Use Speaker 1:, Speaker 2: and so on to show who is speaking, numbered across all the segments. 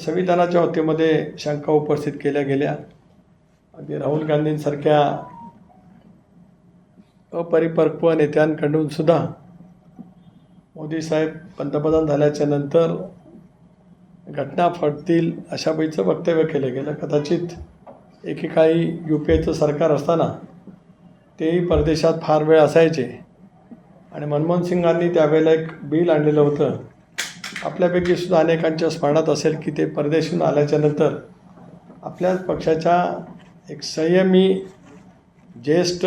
Speaker 1: संविधानाच्या वतीमध्ये शंका उपस्थित केल्या गेल्या. अगदी राहुल गांधींसारख्या अपरिपक्व नेत्यांकडून सुद्धा मोदी साहेब पंतप्रधान झाल्याच्यानंतर घटना फडतील अशा पैचं वक्तव्य केलं गेलं. कदाचित एकेकाळी यू पी एचं सरकार असताना तेही परदेशात फार वेळ असायचे. आणि मनमोहन सिंगांनी त्यावेळेला एक बिल आणलेलं होतं. आपल्यापैकी सुद्धा अनेकांच्या स्मरणात असेल की ते परदेशातून आल्याच्यानंतर आपल्याच पक्षाच्या एक संयमी ज्येष्ठ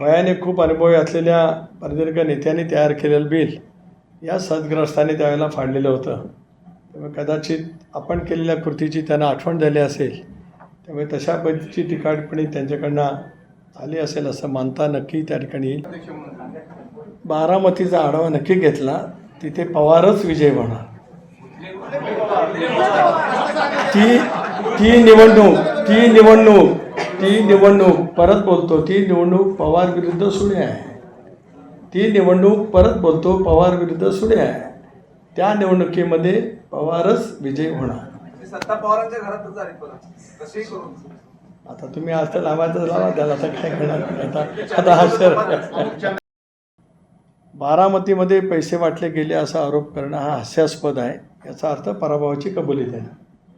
Speaker 1: वयाने खूप अनुभवी असलेल्या प्रदीर्घ नेत्यांनी तयार केलेलं बिल या सद्ग्रस्तांनी त्यावेळेला फाडलेलं होतं. त्यामुळे कदाचित आपण केलेल्या कृतीची त्यांना आठवण झाली असेल. त्यामुळे तशा पद्धतीची टिकाटपणी त्यांच्याकडनं झाली असेल असं मानता नक्की त्या ठिकाणी येईल. बारामतीचा आढावा नक्की घेतला. तिथे पवारच विजय होणार. ती ती निवडणूक ती निवडणूक ती निवडणूक परत बोलतो ती निवडणूक पवार विरुद्ध सुळे आहे. ती निवडणूक परत बोलतो पवार विरुद्ध सुळे आहे. त्या निवडणुकीमध्ये पवारच विजय होणार.
Speaker 2: सत्ता पवारांच्या घरातच
Speaker 1: आता तुम्ही आज तर लावायचं लावा त्याला आता काय करणार? आता आता हा सर बारामतीमध्ये पैसे वाटले गेले असा आरोप करणं हा हास्यास्पद आहे याचा अर्थ पराभवाची कबुली देणं.